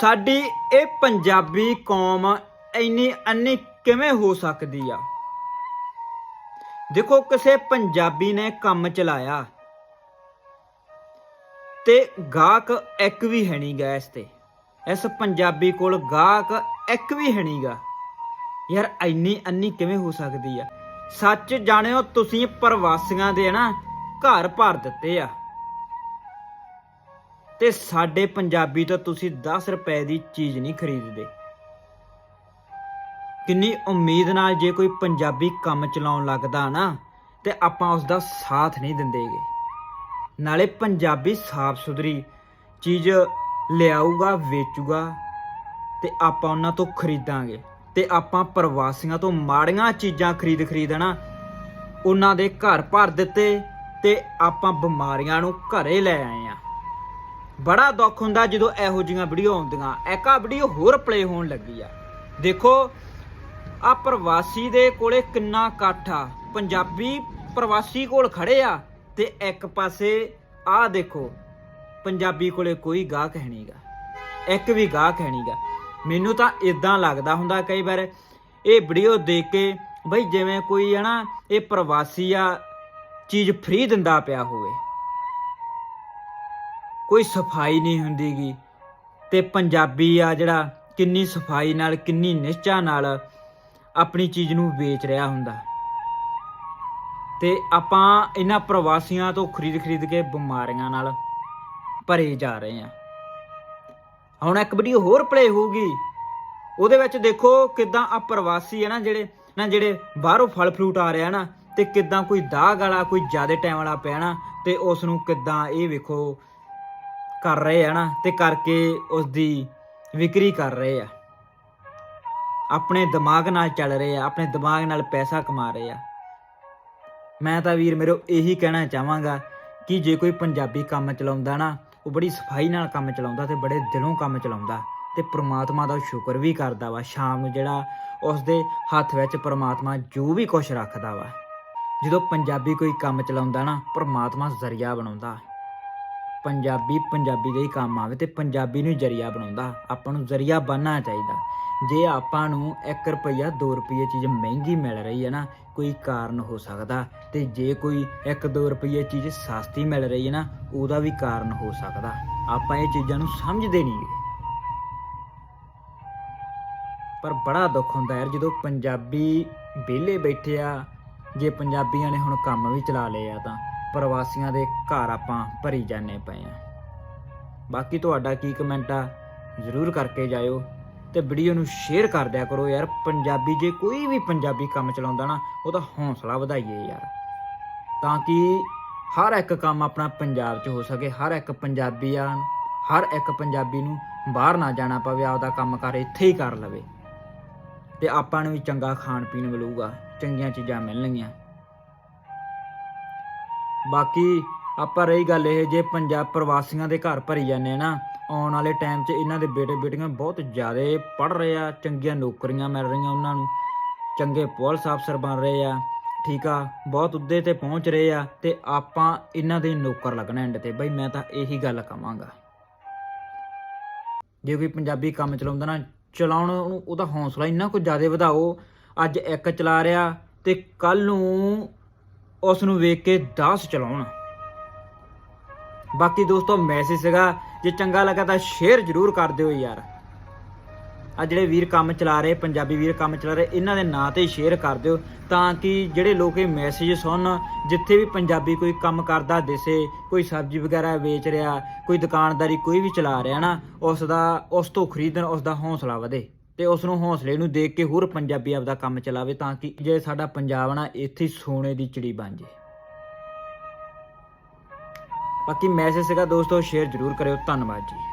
ਸਾਡੀ ਇਹ ਪੰਜਾਬੀ ਕੌਮ ਇੰਨੀ ਅੰਨੀ ਕਿਵੇਂ ਹੋ ਸਕਦੀ ਆ? ਦੇਖੋ, ਕਿਸੇ ਪੰਜਾਬੀ ਨੇ ਕੰਮ ਚਲਾਇਆ ਤੇ ਗਾਹਕ ਇੱਕ ਵੀ ਹੈ ਨਹੀਂ ਗਾ ਇਸ ਤੇ। ਇਸ ਪੰਜਾਬੀ ਕੋਲ ਗਾਹਕ ਇੱਕ ਵੀ ਹੈ ਨਹੀਂਗਾ। ਯਾਰ, ਇੰਨੀ ਅੰਨੀ ਕਿਵੇਂ ਹੋ ਸਕਦੀ ਆ? ਸੱਚ ਜਾਣਿਓ, ਤੁਸੀਂ ਪ੍ਰਵਾਸੀਆਂ ਦੇ ਨਾ ਘਰ ਭਰ ਦਿੱਤੇ ਆ। ਤੇ ਸਾਡੇ ਪੰਜਾਬੀ ਤੋਂ ਤੁਸੀਂ 10 ਰੁਪਏ ਦੀ ਚੀਜ਼ ਨਹੀਂ ਖਰੀਦਦੇ। ਕਿੰਨੀ ਉਮੀਦ ਨਾਲ ਜੇ ਕੋਈ ਪੰਜਾਬੀ ਕੰਮ ਚਲਾਉਣ ਲੱਗਦਾ ਨਾ, ਤੇ ਆਪਾਂ ਉਸ ਦਾ ਸਾਥ ਨਹੀਂ ਦਿੰਦੇਗੇ। ਨਾਲੇ ਪੰਜਾਬੀ ਸਾਫ਼ ਸੁਥਰੀ ਚੀਜ਼ ਲਿਆਊਗਾ, ਵੇਚੂਗਾ, ਤੇ ਆਪਾਂ ਉਹਨਾਂ ਤੋਂ ਖਰੀਦਾਂਗੇ। ਤੇ ਆਪਾਂ ਪ੍ਰਵਾਸੀਆਂ ਤੋਂ ਮਾੜੀਆਂ ਚੀਜ਼ਾਂ ਖਰੀਦ ਖਰੀਦਣਾ, ਉਹਨਾਂ ਦੇ ਘਰ ਭਰ ਦਿੱਤੇ ਤੇ ਆਪਾਂ ਬਿਮਾਰੀਆਂ ਨੂੰ ਘਰੇ ਲੈ ਆਏ ਆ। ਬੜਾ ਦੁੱਖ ਹੁੰਦਾ ਜਦੋਂ ਇਹੋ ਜੀਆਂ ਵੀਡੀਓ ਆਉਂਦੀਆਂ। ਇੱਕ ਆ ਵੀਡੀਓ ਹੋਰ ਪਲੇ ਹੋਣ ਲੱਗੀ ਆ। ਦੇਖੋ ਆ ਪ੍ਰਵਾਸੀ ਦੇ ਕੋਲੇ ਕਿੰਨਾ ਇਕੱਠ ਆ। ਪੰਜਾਬੀ ਪ੍ਰਵਾਸੀ ਕੋਲ ਖੜੇ ਆ ਤੇ ਇੱਕ ਪਾਸੇ ਆ ਦੇਖੋ, ਪੰਜਾਬੀ ਕੋਲੇ ਕੋਈ ਗਾਹਕ ਹੈ ਨਹੀਂਗਾ ਇੱਕ ਵੀ ਗਾਹਕ ਹੈ ਨਹੀਂਗਾ ਮੈਨੂੰ ਤਾਂ ਇਦਾਂ ਲੱਗਦਾ ਹੁੰਦਾ ਕਈ ਵਾਰ, ਇਹ ਵੀਡੀਓ ਦੇਖ ਕੇ ਬਈ ਜਿਵੇਂ ਕੋਈ ਹੈ ਨਾ ਇਹ ਪ੍ਰਵਾਸੀ ਆ, ਚੀਜ਼ ਫ੍ਰੀ ਦਿੰਦਾ ਪਿਆ ਹੋਵੇ। ਕੋਈ ਸਫ਼ਾਈ ਨਹੀਂ ਹੁੰਦੀਗੀ। ਤੇ ਪੰਜਾਬੀ ਆ ਜਿਹੜਾ, ਕਿੰਨੀ ਸਫ਼ਾਈ ਨਾਲ, ਕਿੰਨੀ ਨਿਸ਼ਚਾ ਨਾਲ ਆਪਣੀ ਚੀਜ਼ ਨੂੰ ਵੇਚ ਰਿਹਾ ਹੁੰਦਾ। ਤੇ ਆਪਾਂ ਇਹਨਾਂ ਪ੍ਰਵਾਸੀਆਂ ਤੋਂ ਖਰੀਦ ਖਰੀਦ ਕੇ ਬਿਮਾਰੀਆਂ ਨਾਲ ਭਰੇ ਜਾ ਰਹੇ ਹਾਂ। ਹੁਣ ਇੱਕ ਵੀਡੀਓ ਹੋਰ ਪਲੇ ਹੋਊਗੀ। ਉਹਦੇ ਵਿੱਚ ਦੇਖੋ ਕਿਦਾਂ ਆ ਪ੍ਰਵਾਸੀ ਹੈ ਨਾ ਜਿਹੜੇ ਨਾ ਜਿਹੜੇ ਬਾਹਰੋਂ ਫਲ ਫਰੂਟ ਆ ਰਿਹਾ ਨਾ, ਤੇ ਕਿਦਾਂ ਕੋਈ ਦਾਗ ਵਾਲਾ, ਕੋਈ ਜ਼ਿਆਦਾ ਟਾਈਮ ਵਾਲਾ ਪਿਆ ਨਾ, ਤੇ ਉਸ ਨੂੰ ਕਿਦਾਂ ਇਹ ਵੇਖੋ ਕਰ ਰਹੇ ਆ ਨਾ ਤੇ ਕਰਕੇ ਉਸ ਦੀ ਵਿਕਰੀ ਕਰ ਰਹੇ ਆ। ਆਪਣੇ ਦਿਮਾਗ ਨਾਲ ਚੱਲ ਰਹੇ ਆ, ਆਪਣੇ ਦਿਮਾਗ ਨਾਲ ਪੈਸਾ ਕਮਾ ਰਹੇ ਆ। ਮੈਂ ਤਾਂ ਵੀਰ ਮੇਰੋ ਇਹੀ ਕਹਿਣਾ ਚਾਹਾਂਗਾ ਕਿ ਜੇ ਕੋਈ ਪੰਜਾਬੀ ਕੰਮ ਚਲਾਉਂਦਾ ਨਾ, ਉਹ ਬੜੀ ਸਫ਼ਾਈ ਨਾਲ ਕੰਮ ਚਲਾਉਂਦਾ ਤੇ ਬੜੇ ਦਿਲੋਂ ਕੰਮ ਚਲਾਉਂਦਾ ਤੇ ਪ੍ਰਮਾਤਮਾ ਦਾ ਸ਼ੁਕਰ ਵੀ ਕਰਦਾ ਵਾ, ਸ਼ਾਮ ਨੂੰ ਜਿਹੜਾ ਉਸ ਦੇ ਹੱਥ ਵਿੱਚ ਪ੍ਰਮਾਤਮਾ ਜੋ ਵੀ ਕੁਝ ਰੱਖਦਾ ਵਾ। ਜਦੋਂ ਪੰਜਾਬੀ ਕੋਈ ਕੰਮ ਚਲਾਉਂਦਾ ਨਾ, ਪ੍ਰਮਾਤਮਾ ਜ਼ਰੀਆ ਬਣਾਉਂਦਾ। ਪੰਜਾਬੀ ਪੰਜਾਬੀ ਦੇ ਹੀ ਕੰਮ ਆਵੇ ਤੇ ਪੰਜਾਬੀ ਨੂੰ ਜ਼ਰੀਆ ਬਣਾਉਂਦਾ। ਆਪਾਂ ਨੂੰ ਜ਼ਰੀਆ ਬਣਨਾ ਚਾਹੀਦਾ। ਜੇ ਆਪਾਂ ਨੂੰ 1 ਰੁਪਈਆ 2 ਰੁਪਈਏ ਚੀਜ਼ ਮਹਿੰਗੀ ਮਿਲ ਰਹੀ ਹੈ ਨਾ, ਕੋਈ ਕਾਰਨ ਹੋ ਸਕਦਾ ਤੇ ਜੇ ਕੋਈ 1-2 ਰੁਪਈਏ ਚੀਜ਼ ਸਸਤੀ ਮਿਲ ਰਹੀ ਹੈ ਨਾ, ਉਹਦਾ ਵੀ ਕਾਰਨ ਹੋ ਸਕਦਾ। ਆਪਾਂ ਇਹ ਚੀਜ਼ਾਂ ਨੂੰ ਸਮਝਦੇ ਨਹੀਂ ਪਰ ਬੜਾ ਦੁੱਖ ਹੁੰਦਾ ਯਾਰ, ਜਦੋਂ ਪੰਜਾਬੀ ਵਿਹਲੇ ਬੈਠੇ ਆ, ਜੇ ਪੰਜਾਬੀਆਂ ਨੇ ਹੁਣ ਕੰਮ ਵੀ ਚਲਾ ਲਏ ਆ ਤਾਂ। ਪ੍ਰਵਾਸੀਆਂ ਦੇ ਘਰ ਆਪਾਂ ਭਰੀ ਜਾਂਦੇ ਪਏ ਆ ਬਾਕੀ ਤੁਹਾਡਾ ਕੀ ਕਮੈਂਟ ਆ, ਜ਼ਰੂਰ ਕਰਕੇ ਜਾਇਓ ਤੇ ਵੀਡੀਓ ਨੂੰ ਸ਼ੇਅਰ ਕਰ ਦਿਆ ਕਰੋ ਯਾਰ। ਪੰਜਾਬੀ ਜੇ ਕੋਈ ਵੀ ਪੰਜਾਬੀ ਕੰਮ ਚਲਾਉਂਦਾ ਨਾ ਉਹਦਾ ਹੌਸਲਾ ਵਧਾਈਏ ਯਾਰ। ਤਾਂ ਕਿ ਹਰ ਇੱਕ ਕੰਮ ਆਪਣਾ ਪੰਜਾਬ 'ਚ ਹੋ ਸਕੇ, ਹਰ ਇੱਕ ਪੰਜਾਬੀ ਆ, ਹਰ ਇੱਕ ਪੰਜਾਬੀ ਨੂੰ ਬਾਹਰ ਨਾ ਜਾਣਾ ਪਵੇ, ਆਪਦਾ ਕੰਮ ਕਰ ਇੱਥੇ ਹੀ ਕਰ ਲਵੇ। ਤੇ ਆਪਾਂ ਨੂੰ ਵੀ ਚੰਗਾ ਖਾਣ ਪੀਣ ਮਿਲੂਗਾ, ਚੰਗੀਆਂ ਚੀਜ਼ਾਂ ਮਿਲਣਗੀਆਂ। ਬਾਕੀ ਆਪਾਂ ਰਹੀ ਗੱਲ ਇਹ, ਜੇ ਪੰਜਾਬ ਪ੍ਰਵਾਸੀਆਂ ਦੇ ਘਰ ਭਰੀ ਜਾਂਦੇ ਆ ਨਾ, ਆਉਣ ਵਾਲੇ ਟਾਈਮ 'ਚ ਇਹਨਾਂ ਦੇ ਬੇਟੇ ਬੇਟੀਆਂ ਬਹੁਤ ਜ਼ਿਆਦਾ ਪੜ ਰਹੇ ਆ, ਚੰਗੀਆਂ ਨੌਕਰੀਆਂ ਮਿਲ ਰਹੀਆਂ ਉਹਨਾਂ ਨੂੰ, ਚੰਗੇ ਪੁਲਿਸ ਅਫਸਰ ਬਣ ਰਹੇ ਆ, ਠੀਕ ਆ, ਬਹੁਤ ਉੱਦੇ ਤੇ ਪਹੁੰਚ ਰਹੇ ਆ, ਤੇ ਆਪਾਂ ਇਹਨਾਂ ਦੇ ਨੌਕਰ ਲੱਗਣਾ ਐਂਡ ਤੇ। ਬਈ ਮੈਂ ਤਾਂ ਇਹੀ ਗੱਲ ਕਵਾਂਗਾ। ਜੇ ਕੋਈ ਪੰਜਾਬੀ ਕੰਮ ਚਲਾਉਂਦਾ ਨਾ, ਚਲਾਉਣ ਨੂੰ ਉਹਦਾ ਹੌਸਲਾ ਇੰਨਾ ਕੁ ਜ਼ਿਆਦਾ ਵਧਾਓ, ਅੱਜ ਇੱਕ ਚਲਾ ਰਿਹਾ ਤੇ ਕੱਲ ਨੂੰ ਉਸ ਨੂੰ ਵੇਖ ਕੇ ਦਾਸ ਚਲਾਉਣ। ਬਾਕੀ ਦੋਸਤੋ ਮੈਸੇਜ ਸੀਗਾ, ਜੇ ਚੰਗਾ ਲੱਗਾ ਤਾਂ ਸ਼ੇਅਰ ਜ਼ਰੂਰ ਕਰ ਦਿਓ ਯਾਰ। ਆ ਜਿਹੜੇ ਵੀਰ ਕੰਮ ਚਲਾ ਰਹੇ, ਪੰਜਾਬੀ ਵੀਰ ਕੰਮ ਚਲਾ ਰਹੇ, ਇਹਨਾਂ ਦੇ ਨਾਂ ਤੇ ਸ਼ੇਅਰ ਕਰ ਦਿਓ, ਤਾਂ ਕਿ ਜਿਹੜੇ ਲੋਕ ਇਹ ਮੈਸੇਜ ਸੁਣਨ, ਜਿੱਥੇ ਵੀ ਪੰਜਾਬੀ ਕੋਈ ਕੰਮ ਕਰਦਾ ਦਿਸੇ, ਕੋਈ ਸਬਜ਼ੀ ਵਗੈਰਾ ਵੇਚ ਰਿਹਾ, ਕੋਈ ਦੁਕਾਨਦਾਰੀ ਕੋਈ ਵੀ ਚਲਾ ਰਿਹਾ ਨਾ ਉਸ ਦਾ ਉਸ ਤੋਂ ਖਰੀਦਣ ਉਸ ਦਾ ਹੌਸਲਾ ਵਧੇ। ਤੇ ਉਸ ਨੂੰ ਹੌਸਲੇ ਨੂੰ ਦੇਖ ਕੇ ਹੋਰ ਪੰਜਾਬੀ ਆਪਦਾ ਕੰਮ ਚਲਾਵੇ ਤਾਂ ਕਿ ਜੇ ਸਾਡਾ ਪੰਜਾਬ ਨਾ ਇੱਥੇ ਸੋਨੇ ਦੀ ਚਿੜੀ ਬਣ ਜੇ। ਬਾਕੀ ਮੈਸੇਜ ਸੀਗਾ ਦੋਸਤੋ ਸ਼ੇਅਰ ਜ਼ਰੂਰ ਕਰਿਓ। ਧੰਨਵਾਦ ਜੀ।